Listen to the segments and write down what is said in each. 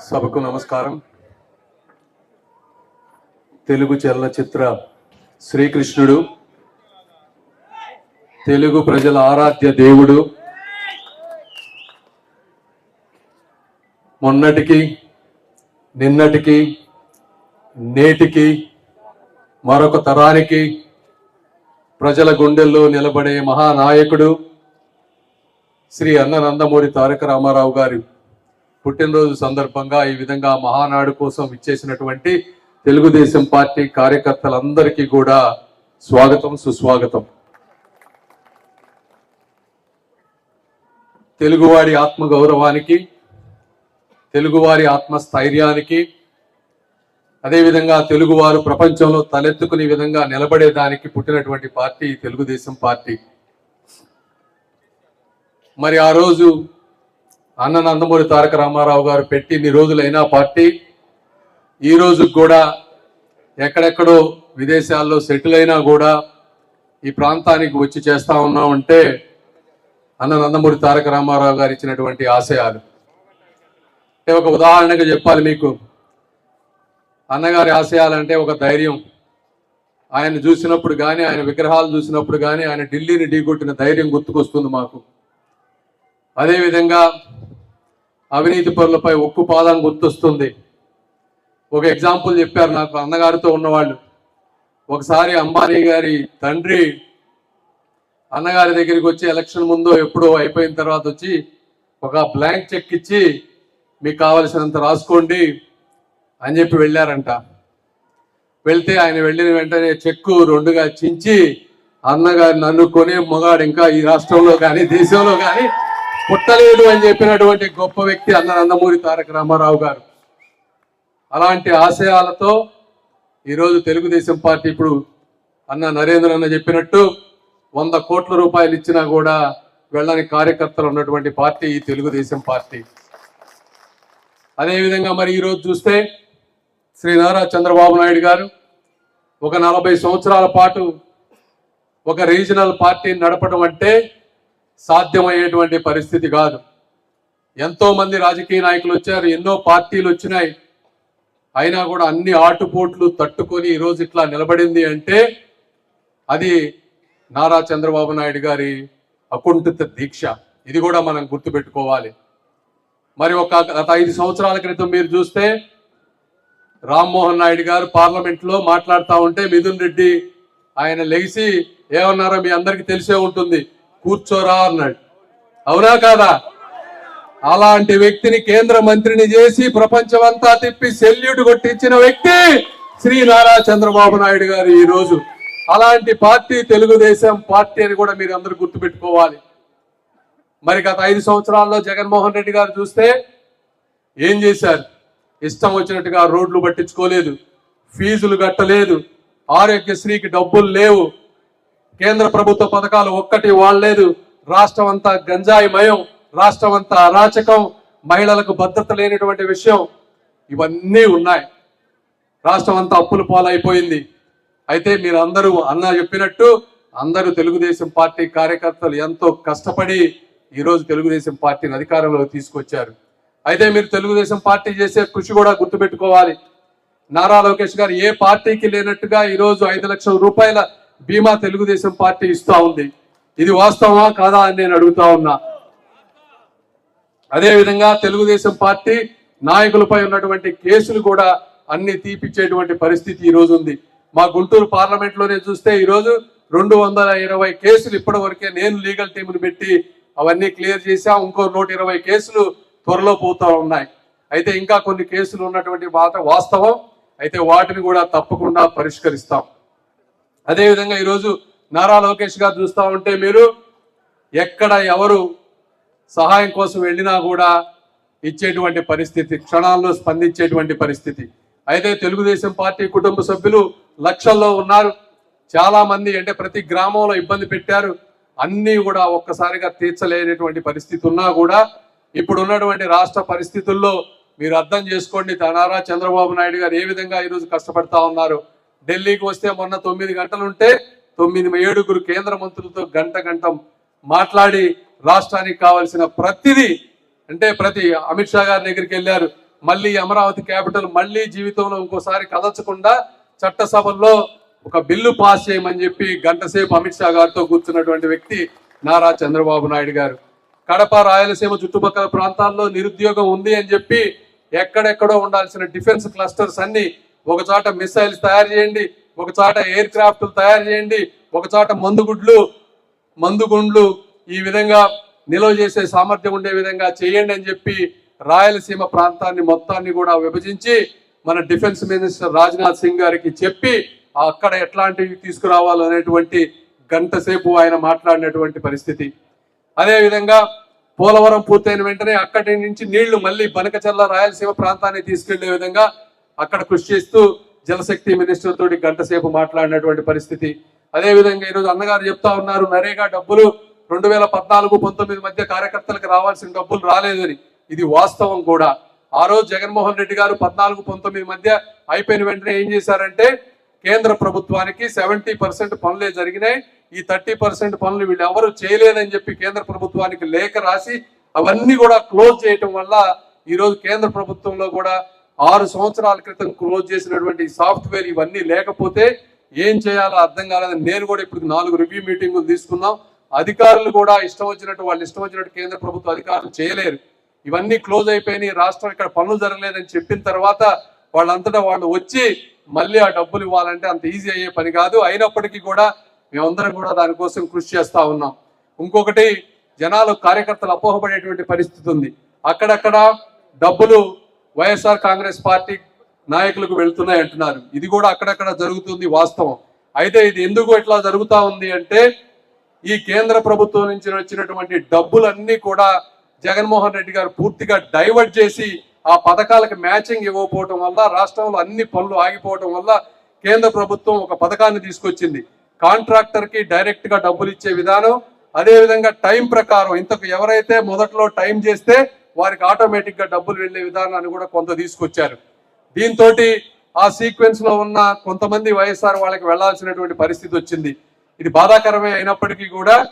సభకు నమస్కారం. తెలుగు చలనచిత్ర శ్రీకృష్ణుడు తెలుగు ప్రజల ఆరాధ్య దేవుడు. మొన్నటికి నిన్నటికి నేటికి మరొక తరానికి ప్రజల గుండెల్లో నిలబడే మహానాయకుడు శ్రీ అన్న నందమూరి తారక రామారావు గారి. పుట్టినరోజు సందర్భంగా ఈ విధంగా మహానాడు కోసం ఇచ్చేసినటువంటి తెలుగుదేశం పార్టీ కార్యకర్తలందరికీ కూడా స్వాగతం సుస్వాగతం. తెలుగువాడి ఆత్మ గౌరవానికి తెలుగువారి ఆత్మస్థైర్యానికి అదేవిధంగా తెలుగువారు ప్రపంచంలో తలెత్తుకునే విధంగా నిలబడేదానికి పుట్టినటువంటి పార్టీ తెలుగుదేశం పార్టీ. మరి ఆ రోజు అన్న నందమూరి తారక రామారావు గారు పెట్టి ఇన్ని రోజులైనా పార్టీ ఈ రోజు కూడా ఎక్కడెక్కడో విదేశాల్లో సెటిల్ అయినా కూడా ఈ ప్రాంతానికి వచ్చి చేస్తా ఉన్నామంటే అన్న నందమూరి తారక రామారావు గారు ఇచ్చినటువంటి ఆశయాలు. అంటే ఒక ఉదాహరణగా చెప్పాలి మీకు. అన్నగారి ఆశయాలంటే ఒక ధైర్యం. ఆయన చూసినప్పుడు కానీ ఆయన విగ్రహాలు చూసినప్పుడు కానీ ఆయన ఢిల్లీని ఢీకొట్టిన ధైర్యం గుర్తుకొస్తుంది మాకు. అదేవిధంగా అవినీతి పనులపై ఉక్కు పాదం గుర్తొస్తుంది. ఒక ఎగ్జాంపుల్ చెప్పారు నాకు అన్నగారితో ఉన్నవాళ్ళు. ఒకసారి అంబానీ గారి తండ్రి అన్నగారి దగ్గరికి వచ్చి ఎలక్షన్ ముందు ఎప్పుడో అయిపోయిన తర్వాత వచ్చి ఒక బ్లాంక్ చెక్ ఇచ్చి మీకు కావలసినంత రాసుకోండి అని చెప్పి వెళ్ళారంట. వెళ్తే ఆయన వెళ్ళిన వెంటనే చెక్కు రెండుగా చించి అన్నగారు నన్ను కొనే ఇంకా ఈ రాష్ట్రంలో కానీ దేశంలో కానీ పుట్టలేదు అని చెప్పినటువంటి గొప్ప వ్యక్తి అన్న నందమూరి తారక రామారావు గారు. అలాంటి ఆశయాలతో ఈరోజు తెలుగుదేశం పార్టీ ఇప్పుడు అన్న నరేంద్ర అన్న చెప్పినట్టు వంద కోట్ల రూపాయలు ఇచ్చినా కూడా వెళ్ళని కార్యకర్తలు ఉన్నటువంటి పార్టీ ఈ తెలుగుదేశం పార్టీ. అదేవిధంగా మరి ఈరోజు చూస్తే శ్రీ నారా చంద్రబాబు నాయుడు గారు ఒక నలభై సంవత్సరాల పాటు ఒక రీజనల్ పార్టీని నడపడం అంటే సాధ్యమయ్యేటువంటి పరిస్థితి కాదు. ఎంతో మంది రాజకీయ నాయకులు వచ్చారు ఎన్నో పార్టీలు వచ్చినాయి. అయినా కూడా అన్ని ఆటుపోట్లు తట్టుకొని ఈరోజు ఇట్లా నిలబడింది అంటే అది నారా చంద్రబాబు నాయుడు గారి అకుంఠిత దీక్ష. ఇది కూడా మనం గుర్తుపెట్టుకోవాలి. మరి ఒక గత ఐదు సంవత్సరాల క్రితం మీరు చూస్తే రామ్మోహన్ నాయుడు గారు పార్లమెంట్లో మాట్లాడుతూ ఉంటే మిథున్ రెడ్డి ఆయన లెగిసి ఏమన్నారో మీ అందరికి తెలిసే ఉంటుంది. కూర్చోరా అన్నాడు. అవునా కాదా? అలాంటి వ్యక్తిని కేంద్ర మంత్రిని చేసి ప్రపంచమంతా తిప్పి సెల్యూట్ కొట్టించిన వ్యక్తి శ్రీ నారా చంద్రబాబు నాయుడు గారు ఈ రోజు అలాంటి పార్టీ తెలుగుదేశం పార్టీ అని కూడా మీరు అందరూ గుర్తుపెట్టుకోవాలి. మరి గత ఐదు సంవత్సరాల్లో జగన్మోహన్ రెడ్డి గారు చూస్తే ఏం చేశారు? ఇష్టం వచ్చినట్టుగా రోడ్లు పట్టించుకోలేదు ఫీజులు కట్టలేదు ఆరోగ్యశ్రీకి డబ్బులు లేవు కేంద్ర ప్రభుత్వ పథకాలు ఒక్కటి వాడలేదు. రాష్ట్రం అంతా గంజాయి మయం రాష్ట్రం అంతా అరాచకం మహిళలకు భద్రత లేనటువంటి విషయం ఇవన్నీ ఉన్నాయి. రాష్ట్రం అంతా అప్పుల పాలైపోయింది. అయితే మీరు అందరూ అన్న చెప్పినట్టు అందరూ తెలుగుదేశం పార్టీ కార్యకర్తలు ఎంతో కష్టపడి ఈరోజు తెలుగుదేశం పార్టీని అధికారంలోకి తీసుకొచ్చారు. అయితే మీరు తెలుగుదేశం పార్టీ చేసే కృషి కూడా గుర్తుపెట్టుకోవాలి. నారా లోకేష్ గారు ఏ పార్టీకి లేనట్టుగా ఈరోజు ఐదు లక్షల రూపాయల బీమా తెలుగుదేశం పార్టీ ఇస్తా ఉంది. ఇది వాస్తవమా కాదా అని నేను అడుగుతా ఉన్నా. అదే విధంగా తెలుగుదేశం పార్టీ నాయకులపై ఉన్నటువంటి కేసులు కూడా అన్ని తీపిచ్చేటువంటి పరిస్థితి ఈ రోజు ఉంది. మా గుంటూరు పార్లమెంట్లోనే చూస్తే ఈరోజు రెండు వందల ఇరవై కేసులు ఇప్పటి వరకే నేను లీగల్ టీంను పెట్టి అవన్నీ క్లియర్ చేశాం. ఇంకో నూట ఇరవై కేసులు త్వరలో పోతూ ఉన్నాయి. అయితే ఇంకా కొన్ని కేసులు ఉన్నటువంటి మాట వాస్తవం. అయితే వాటిని కూడా తప్పకుండా పరిష్కరిస్తాం. అదేవిధంగా ఈరోజు నారా లోకేష్ గారు చూస్తా ఉంటే మీరు ఎక్కడ ఎవరు సహాయం కోసం వెళ్ళినా కూడా ఇచ్చేటువంటి పరిస్థితి క్షణాల్లో స్పందించేటువంటి పరిస్థితి. అయితే తెలుగుదేశం పార్టీ కుటుంబ సభ్యులు లక్షల్లో ఉన్నారు. చాలా మంది అంటే ప్రతి గ్రామంలో ఇబ్బంది పెట్టారు. అన్నీ కూడా ఒక్కసారిగా తీర్చలేనటువంటి పరిస్థితి ఉన్నా కూడా ఇప్పుడు ఉన్నటువంటి రాష్ట్ర పరిస్థితుల్లో మీరు అర్థం చేసుకోండి. నారా చంద్రబాబు నాయుడు గారు ఏ విధంగా ఈరోజు కష్టపడతా ఉన్నారు? ఢిల్లీకి వస్తే మొన్న తొమ్మిది గంటలు ఉంటే తొమ్మిది ఏడుగురు కేంద్ర మంత్రులతో గంట గంట మాట్లాడి రాష్ట్రానికి కావలసిన ప్రతిదీ అంటే ప్రతి అమిత్ షా గారి దగ్గరికి వెళ్ళారు. మళ్ళీ అమరావతి క్యాపిటల్ మళ్ళీ జీవితంలో ఇంకోసారి కదచకుండా చట్టసభల్లో ఒక బిల్లు పాస్ చేయమని చెప్పి గంటసేపు అమిత్ షా గారితో కూర్చున్నటువంటి వ్యక్తి నారా చంద్రబాబు నాయుడు గారు. కడప రాయలసీమ చుట్టుపక్కల ప్రాంతాల్లో నిరుద్యోగం ఉంది అని చెప్పి ఎక్కడెక్కడో ఉండాల్సిన డిఫెన్స్ క్లస్టర్స్ అన్ని ఒక చోట మిసైల్స్ తయారు చేయండి ఒక చోట ఎయిర్ క్రాఫ్ట్ తయారు చేయండి ఒక చోట మందుగుడ్లు మందుగుండ్లు ఈ విధంగా నిల్వ చేసే సామర్థ్యం ఉండే విధంగా చేయండి అని చెప్పి రాయలసీమ ప్రాంతాన్ని మొత్తాన్ని కూడా విభజించి మన డిఫెన్స్ మినిస్టర్ రాజ్నాథ్ సింగ్ గారికి చెప్పి అక్కడ ఎట్లాంటివి తీసుకురావాలనేటువంటి గంట సేపు ఆయన మాట్లాడినటువంటి పరిస్థితి. అదేవిధంగా పోలవరం పూర్తయిన వెంటనే అక్కడి నుంచి నీళ్ళు మళ్ళీ బనకచర్ల రాయలసీమ ప్రాంతాన్ని తీసుకెళ్ళే విధంగా అక్కడ కృషి చేస్తూ జలశక్తి మినిస్టర్ తోటి గంట సేపు మాట్లాడినటువంటి పరిస్థితి. అదే విధంగా ఈరోజు అన్నగారు చెప్తా ఉన్నారు నరేగా డబ్బులు రెండు వేల పద్నాలుగు పంతొమ్మిది మధ్య కార్యకర్తలకు రావాల్సిన డబ్బులు రాలేదని. ఇది వాస్తవం కూడా. ఆ రోజు జగన్మోహన్ రెడ్డి గారు పద్నాలుగు పంతొమ్మిది మధ్య అయిపోయిన వెంటనే ఏం చేశారంటే కేంద్ర ప్రభుత్వానికి సెవెంటీ పర్సెంట్ పనులే జరిగినాయి. ఈ థర్టీ పర్సెంట్ పనులు వీళ్ళు ఎవరు చేయలేదని చెప్పి కేంద్ర ప్రభుత్వానికి లేఖ రాసి అవన్నీ కూడా క్లోజ్ చేయటం వల్ల ఈరోజు కేంద్ర ప్రభుత్వంలో కూడా ఆరు సంవత్సరాల క్రితం క్లోజ్ చేసినటువంటి సాఫ్ట్వేర్ ఇవన్నీ లేకపోతే ఏం చేయాలో అర్థం కాలేదని నేను కూడా ఇప్పుడు నాలుగు రివ్యూ మీటింగులు తీసుకున్నాం. అధికారులు కూడా ఇష్టం వచ్చినట్టు వాళ్ళు ఇష్టం వచ్చినట్టు కేంద్ర ప్రభుత్వ అధికారులు చేయలేరు. ఇవన్నీ క్లోజ్ అయిపోయినాయి. రాష్ట్రం ఇక్కడ పనులు జరగలేదని చెప్పిన తర్వాత వాళ్ళంతటా వాళ్ళు వచ్చి మళ్ళీ ఆ డబ్బులు ఇవ్వాలంటే అంత ఈజీ అయ్యే పని కాదు. అయినప్పటికీ కూడా మేమందరం కూడా దానికోసం కృషి చేస్తూ ఉన్నాం. ఇంకొకటి జనాలు కార్యకర్తలు అపోహపడేటువంటి పరిస్థితి ఉంది. అక్కడక్కడ డబ్బులు వైఎస్ఆర్ కాంగ్రెస్ పార్టీ నాయకులకు వెళ్తున్నాయి అంటున్నారు. ఇది కూడా అక్కడక్కడ జరుగుతుంది వాస్తవం. అయితే ఇది ఎందుకు ఇట్లా జరుగుతూ ఉంది అంటే ఈ కేంద్ర ప్రభుత్వం నుంచి వచ్చినటువంటి డబ్బులన్నీ కూడా జగన్మోహన్ రెడ్డి గారు పూర్తిగా డైవర్ట్ చేసి ఆ పథకాలకు మ్యాచింగ్ ఇవ్వకపోవటం వల్ల రాష్ట్రంలో అన్ని పనులు ఆగిపోవటం వల్ల కేంద్ర ప్రభుత్వం ఒక పథకాన్ని తీసుకొచ్చింది. కాంట్రాక్టర్కి డైరెక్ట్గా డబ్బులు ఇచ్చే విధానం అదే విధంగా టైం ప్రకారం ఇంతకు ఎవరైతే మొదట్లో టైం చేస్తే వారికి ఆటోమేటిక్గా డబ్బులు వెళ్ళే విధానాన్ని కూడా కొంత తీసుకొచ్చారు. దీంతో ఆ సీక్వెన్స్లో ఉన్న కొంతమంది వైఎస్ఆర్ వాళ్ళకి వెళ్ళాల్సినటువంటి పరిస్థితి వచ్చింది. ఇది బాధాకరమే అయినప్పటికీ కూడా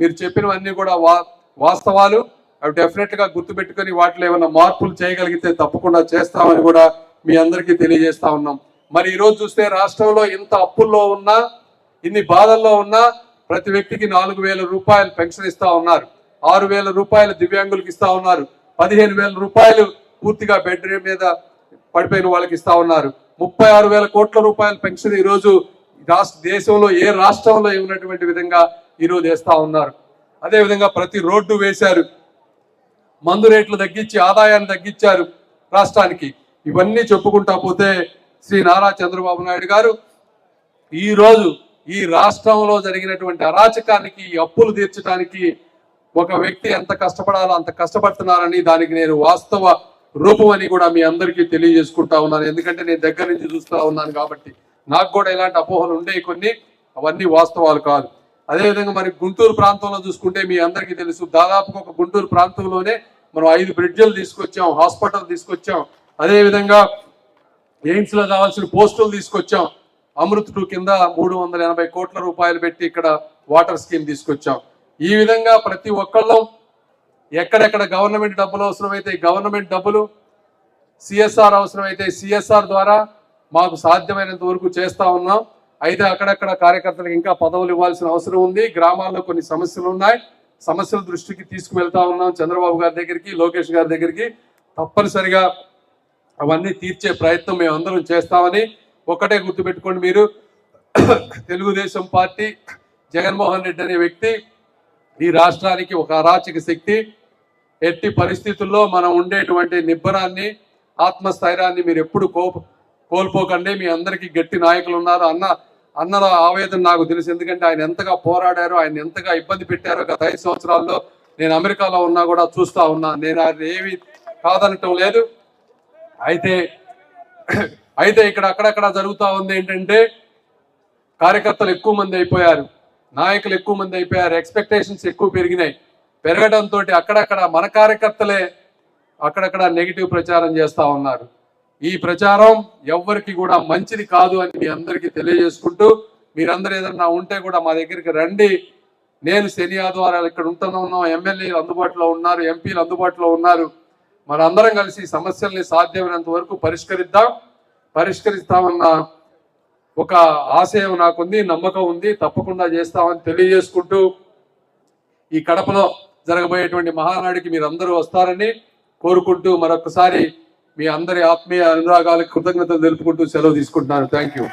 మీరు చెప్పినవన్నీ కూడా వా- వాస్తవాలు. అవి డెఫినెట్గా గుర్తుపెట్టుకొని వాటిలో ఏమైనా మార్పులు చేయగలిగితే తప్పకుండా చేస్తామని కూడా మీ అందరికీ తెలియజేస్తా ఉన్నాం. మరి ఈ రోజు చూస్తే రాష్ట్రంలో ఇంత అప్పుల్లో ఉన్నా ఇన్ని బాధల్లో ఉన్నా ప్రతి వ్యక్తికి నాలుగు వేల రూపాయలు పెన్షన్ ఇస్తా ఉన్నారు. ఆరు వేల రూపాయలు దివ్యాంగులకు ఇస్తా ఉన్నారు. పదిహేను వేల రూపాయలు పూర్తిగా బెడ్ మీద పడిపోయిన వాళ్ళకి ఇస్తా ఉన్నారు. ముప్పై ఆరు వేల కోట్ల రూపాయల పెన్షన్ ఈరోజు రాష్ట్ర దేశంలో ఏ రాష్ట్రంలో ఉన్నటువంటి విధంగా ఈ రోజు వేస్తా ఉన్నారు. అదే విధంగా ప్రతి రోడ్డు వేశారు. మందు రేట్లు తగ్గించి ఆదాయాన్ని తగ్గించారు రాష్ట్రానికి. ఇవన్నీ చెప్పుకుంటా పోతే శ్రీ నారా చంద్రబాబు నాయుడు గారు ఈరోజు ఈ రాష్ట్రంలో జరిగినటువంటి అరాచకానికి అప్పులు తీర్చడానికి ఒక వ్యక్తి ఎంత కష్టపడాలో అంత కష్టపడుతున్నారని దానికి నేను వాస్తవ రూపం అని కూడా మీ అందరికీ తెలియజేసుకుంటా ఉన్నాను. ఎందుకంటే నేను దగ్గర నుంచి చూస్తూ ఉన్నాను కాబట్టి నాకు కూడా ఇలాంటి అపోహలు ఉండేవి కొన్ని అవన్నీ వాస్తవాలు కాదు. అదేవిధంగా మరి గుంటూరు ప్రాంతంలో చూసుకుంటే మీ అందరికీ తెలుసు దాదాపుగా ఒక గుంటూరు ప్రాంతంలోనే మనం ఐదు బ్రిడ్జ్లు తీసుకొచ్చాం హాస్పిటల్ తీసుకొచ్చాం. అదేవిధంగా ఎయిమ్స్లో కావాల్సిన పోస్టులు తీసుకొచ్చాం. అమృత్ టూ కింద మూడు వందల ఎనభై కోట్ల రూపాయలు పెట్టి ఇక్కడ వాటర్ స్కీమ్ తీసుకొచ్చాం. ఈ విధంగా ప్రతి ఒక్కళ్ళం ఎక్కడెక్కడ గవర్నమెంట్ డబ్బులు అవసరమైతే గవర్నమెంట్ డబ్బులు సిఎస్ఆర్ అవసరమైతే సిఎస్ఆర్ ద్వారా మాకు సాధ్యమైనంత వరకు చేస్తా ఉన్నాం. అయితే అక్కడక్కడ కార్యకర్తలకు ఇంకా పదవులు ఇవ్వాల్సిన అవసరం ఉంది. గ్రామాల్లో కొన్ని సమస్యలు ఉన్నాయి. సమస్యల దృష్టికి తీసుకువెళ్తా ఉన్నాం చంద్రబాబు గారి దగ్గరికి లోకేష్ గారి దగ్గరికి. తప్పనిసరిగా అవన్నీ తీర్చే ప్రయత్నం మేము అందరం చేస్తామని ఒకటే గుర్తుపెట్టుకోండి మీరు. తెలుగుదేశం పార్టీ జగన్మోహన్ రెడ్డి అనే వ్యక్తి ఈ రాష్ట్రానికి ఒక అరాచక శక్తి ఎట్టి పరిస్థితుల్లో మనం ఉండేటువంటి నిబ్బరాన్ని ఆత్మస్థైర్యాన్ని మీరు ఎప్పుడు కోప కోల్పోకండి. మీ అందరికీ గట్టి నాయకులు ఉన్నారు. అన్న అన్నల ఆవేదన నాకు తెలుసు. ఎందుకంటే ఆయన ఎంతగా పోరాడారో ఆయన ఎంతగా ఇబ్బంది పెట్టారో గత ఐదు సంవత్సరాల్లో నేను అమెరికాలో ఉన్నా కూడా చూస్తా ఉన్నా. నేను ఆయన ఏమి కాదనటం లేదు. అయితే అయితే ఇక్కడ అక్కడక్కడ జరుగుతూ ఉంది ఏంటంటే కార్యకర్తలు ఎక్కువ మంది అయిపోయారు. నాయకులు ఎక్కువ మంది అయిపోయారు ఎక్స్పెక్టేషన్స్ ఎక్కువ పెరిగినాయి. పెరగడంతో అక్కడక్కడ మన కార్యకర్తలే అక్కడక్కడ నెగిటివ్ ప్రచారం చేస్తా ఉన్నారు. ఈ ప్రచారం ఎవ్వరికి కూడా మంచిది కాదు అని మీ అందరికీ తెలియజేసుకుంటూ మీరందరూ ఏదన్నా ఉంటే కూడా మా దగ్గరికి రండి. నేను శని ఆదివారాలు ఇక్కడ ఉంటున్నా ఉన్నాం ఎమ్మెల్యేలు అందుబాటులో ఉన్నారు ఎంపీలు అందుబాటులో ఉన్నారు. మనందరం కలిసి సమస్యల్ని సాధ్యమైనంత వరకు పరిష్కరిద్దాం. పరిష్కరిస్తామన్న ఒక ఆశయం నాకుంది నమ్మకం ఉంది తప్పకుండా చేస్తామని తెలియజేసుకుంటూ ఈ కడపలో జరగబోయేటువంటి మహానాడికి మీరు అందరూ వస్తారని కోరుకుంటూ మరొకసారి మీ అందరి ఆత్మీయ అనురాగాలకు కృతజ్ఞతలు తెలుపుకుంటూ సెలవు తీసుకుంటున్నాను. Thank you